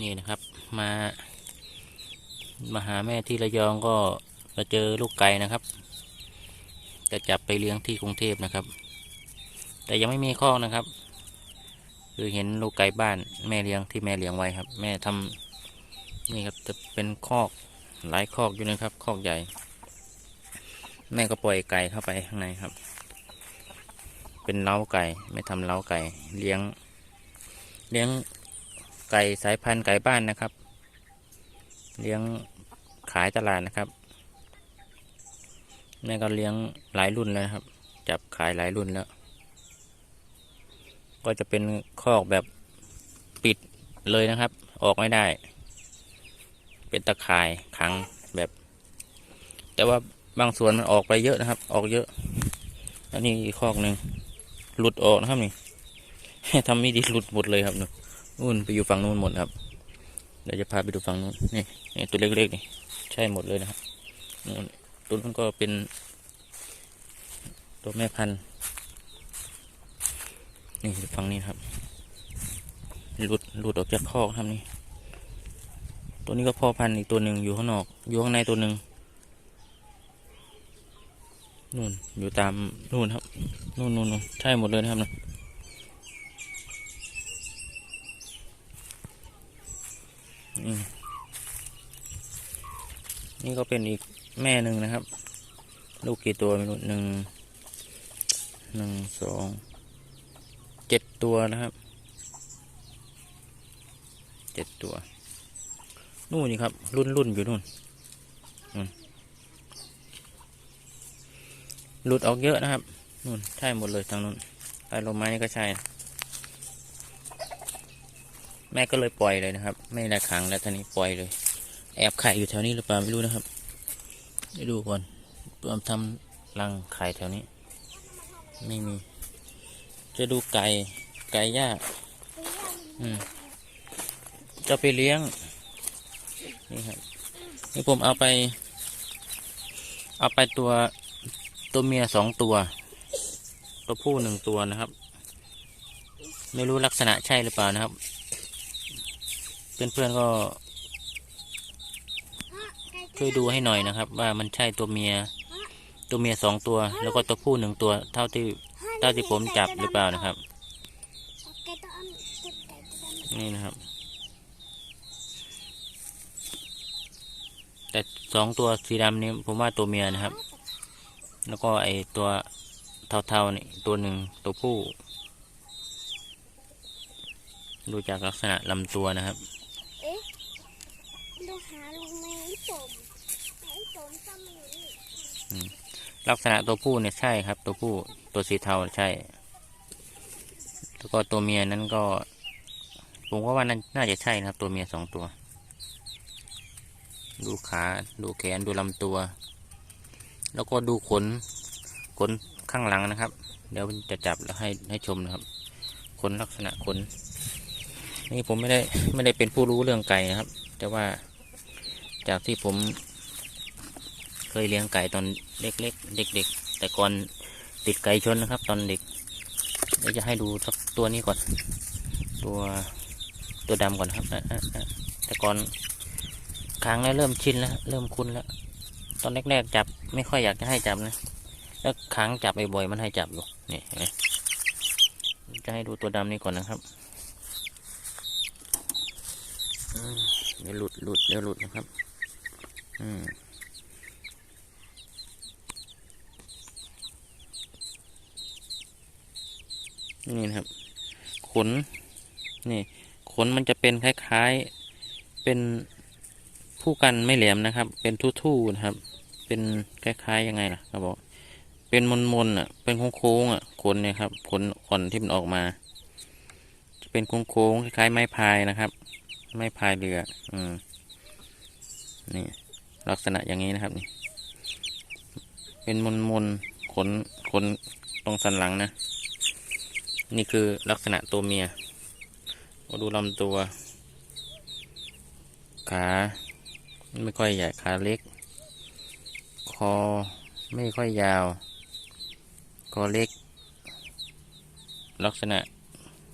นี่นะครับ มามาหาแม่ที่ระยองก็มาเจอลูกไก่นะครับ จะจับไปเลี้ยงที่กรุงเทพนะครับ แต่ยังไม่มีข้อกนะครับ คือเห็นลูกไก่บ้านแม่เลี้ยงที่แม่เลี้ยงไว้ครับ แม่ทำนี่ครับจะเป็นคอกหลายคอกอยู่นะครับ คอกใหญ่ แม่ก็ปล่อยไก่เข้าไปข้างในครับ เป็นเล้าไก่ ไม่ทำเล้าไก่ เลี้ยง เลี้ยง ไก่สายพันธุ์ไก่บ้านนะครับ เลี้ยงขายตลาดนะครับแม่ก็เลี้ยงหลายรุ่นแล้วนะครับ จับขายหลายรุ่นแล้ว ก็จะเป็นคอกแบบปิดเลยนะครับ ออกไม่ได้ เป็นตะข่ายขังแบบ แต่ว่าบางส่วนมันออกไปเยอะนะครับ ออกเยอะอันนี้คอกหนึ่งหลุดออกนะครับนี่ทำไม่ดีหลุดหมดเลยครับนู่ นู่นไปอยู่ฝั่งนู้นหมดครับ เดี๋ยวจะพาไปดูฝั่งนู้นนี่นี่ตัวเล็กๆนี่ใช่หมดเลยนะครับนู่นตัวนั้นก็เป็น ตัวแม่พันธุ์นี่ฝั่งนี้ครับหลุดหลุดออกจากคอกครับนี่ ตัวนี้ก็พ่อพันธุ์อีกตัวหนึ่งอยู่ข้างนอก อยู่ข้างในตัวหนึ่งนู่นอยู่ตามนู่นครับนู่นนู่นนู่นใช่หมดเลยนะครับนะ นี่ก็เป็นอีกแม่หนึ่งนะครับ ลูกกี่ตัวไม่รู้หนึ่งหนึ่งสองเจ็ดตัวนะครับเจ็ดตัว นู่นนี่ครับ รุ่นรุ่นอยู่นู่นหลุดออกเยอะนะครับนู่นใช่หมดเลยทางนู้นใต้ลมไม้นี่ก็ใช่ แม่ก็เลยปล่อยเลยนะครับ ไม่ได้ขังแล้วท่านี้ปล่อยเลย แอบไข่อยู่แถวนี้หรือเปล่าไม่รู้นะครับไปดูก่อนเพื่อทำรังไข่แถวนี้ ไม่มี จะดูไก่ไก่ย่าอืมจะไปเลี้ยงนี่ครับนี่ผมเอาไป เอาไปตัวตัวเมียสองตัว ตัวผู้หนึ่งตัวนะครับ ไม่รู้ลักษณะใช่หรือเปล่านะครับ เพื่อนๆก็ ช่วยดูให้หน่อยนะครับ ว่ามันใช่ตัวเมีย ตัวเมียสองตัว แล้วก็ตัวผู้หนึ่งตัว เท่าที่เท่าที่ผมจับหรือเปล่านะครับ นี่นะครับ แต่สองตัวสีดำนี้ผมว่าตัวเมียนะครับ แล้วก็ไอตัวเทาๆนี่ตัวหนึ่งตัวผู้ดูจากลักษณะลำตัวนะครับ หาลุงแมงสมแมงสมก็ไม่รู้ลักษณะตัวผู้เนี่ยใช่ครับ ตัวผู้ตัวสีเทาใช่ แล้วก็ตัวเมียนั้นก็ผมก็ว่าน่าน่าจะใช่นะครับ ตัวเมียสองตัว ดูขาดูแขนดูลำตัว แล้วก็ดูขนขนข้างหลังนะครับ เดี๋ยวจะจับแล้วให้ให้ชมนะครับขนลักษณะขนนี่ผมไม่ได้ไม่ได้เป็นผู้รู้เรื่องไก่นะครับ แต่ว่า จากที่ผมเคยเลี้ยงไก่ตอนเล็กๆเด็ก ๆ แต่ก่อนติดไก่ชนนะครับ ตอนเด็กเดี๋ยวจะให้ดูสักตัวนี้ก่อน ตัวตัวดำก่อนครับแต่ก่อนครั้งแล้วเริ่มชินแล้วเริ่มคุ้นแล้ว ตอนแรกๆจับไม่ค่อยอยากจะให้จับนะแล้วครั้งจับบ่อยๆมันให้จับอยู่นี่เห็นไหมจะให้ดูตัวดำนี้ก่อนนะครับเดี๋ยวหลุดหลุดเดี๋ยวหลุดนะครับ นี่นะครับ ขน นี่ ขนมันจะเป็นคล้าย ๆ เป็นผู้กันไม่แหลมนะครับ เป็นทู่ๆนะครับ เป็นคล้ายๆยังไงล่ะเขาบอกเป็นมนๆอะ เป็นโค้งๆอะ ขนเนี่ยครับ ขนขนที่มันออกมา จะเป็นโค้งๆคล้ายๆไม้พายนะครับ ไม้พายเรือ อืมนี่ ลักษณะอย่างนี้นะครับนี่เป็นมนๆขนขนตรงสันหลังนะ นี่คือลักษณะตัวเมียมาดูลำตัว ขาไม่ค่อยใหญ่ขาเล็ก คอไม่ค่อยยาว คอเล็ก ลักษณะ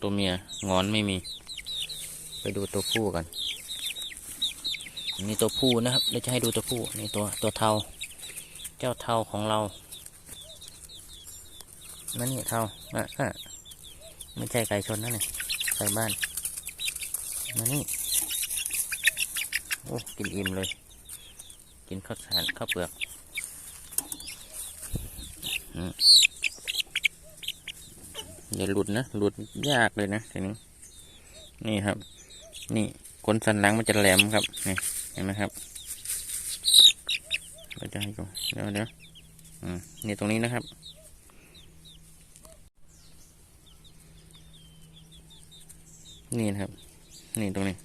ตัวเมียงอนไม่มี ไปดูตัวผู้กัน นี่ตัวผู้นะครับเดี๋ยวจะให้ดูตัวผู้นี่ตัวตัวเทา เจ้าเทาของเรานั่นนี่เทาอะอะไม่ใช่ไก่ชนนั่นนี่ไก่บ้านมานี่โอ้กินอิ่มเลย กินข้าวสารข้าวเปลือกอย่าหลุดนะหลุดยากเลยนะทีนี้ นี่ครับ นี่ขนสันหลังมันจะแหลมครับนี่ ห็นไหมครับเราจะให้ดูเดี๋ยวเดี๋ยวนี่ตรงนี้นะครับ นี่นะครับ นี่ตรงนี้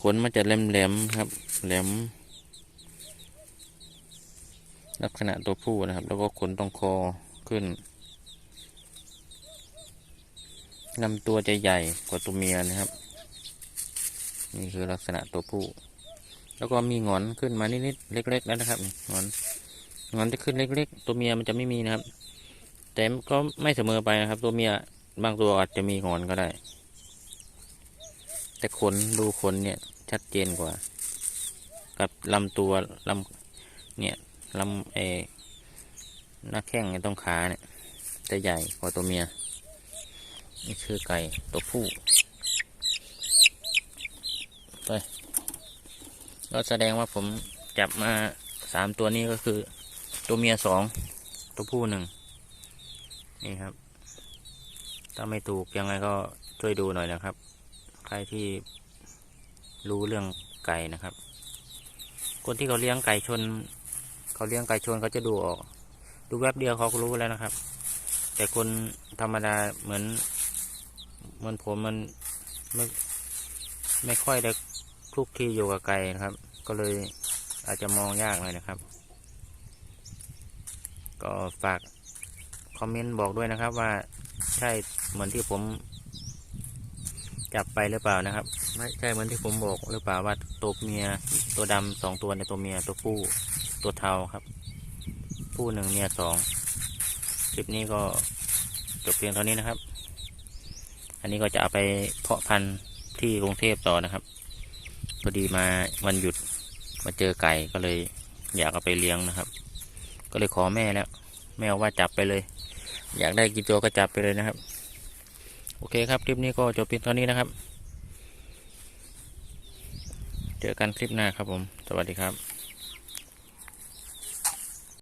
ขนมันจะแหลมๆครับ แหลม ลักษณะตัวผู้นะครับ แล้วก็ขนตรงคอขึ้นลำตัวจะใหญ่กว่าตัวเมียนะครับ นี่คือลักษณะตัวผู้ แล้วก็มีงอนขึ้นมานิดๆเล็ก ๆ แล้วนะครับงอนงอนจะขึ้นเล็ก ๆ ตัวเมียมันจะไม่มีนะครับ แต่ก็ไม่เสมอไปนะครับ ตัวเมียบางตัวอาจจะมีงอนก็ได้ แต่ขนดูขนเนี่ยชัดเจนกว่า กับลำตัวลำเนี่ยลำเอหน้าแข้งเนี่ยต้องขาเนี่ยจะใหญ่กว่าตัวเมีย นี่คือไก่ตัวผู้ ไป ก็แสดงว่าผมจับมาสามตัวนี้ก็คือ ตัวเมียสองตัวผู้หนึ่งนี่ครับ ถ้าไม่ถูกยังไงก็ช่วยดูหน่อยนะครับ ใครที่รู้เรื่องไก่นะครับ คนที่เขาเลี้ยงไก่ชน เขาเลี้ยงไก่ชนเขาจะดูออก ดูแวบเดียวเขาก็รู้แล้วนะครับ แต่คนธรรมดาเหมือนเหมือนผมมันไม่ไม่ค่อยได้ ลุกคลีอยู่กับไก่นะครับ ก็เลยอาจจะมองยากหน่อยนะครับ ก็ฝากคอมเมนต์บอกด้วยนะครับว่าใช่เหมือนที่ผม จับไปหรือเปล่านะครับ ไม่ใช่เหมือนที่ผมบอกหรือเปล่าว่าตัวเมียตัวดำสองตัวในตัวเมียตัวผู้ตัวเทาครับ ผู้หนึ่งเมียสองคลิปนี้ก็จบเพียงเท่านี้นะครับ อันนี้ก็จะเอาไปเพาะพันธุ์ที่กรุงเทพต่อนะครับ อดีมาวันหยุดมาเจอไก่ก็เลย อยากเอาไปเลี้ยงนะครับ ก็เลยขอแม่แล้ว แม่ว่าจับไปเลย อยากได้กี่ตัวก็จับไปเลยนะครับ โอเคครับคลิปนี้ก็จบเพียงเท่านี้นะครับ เจอกันคลิปหน้าครับผม สวัสดีครับ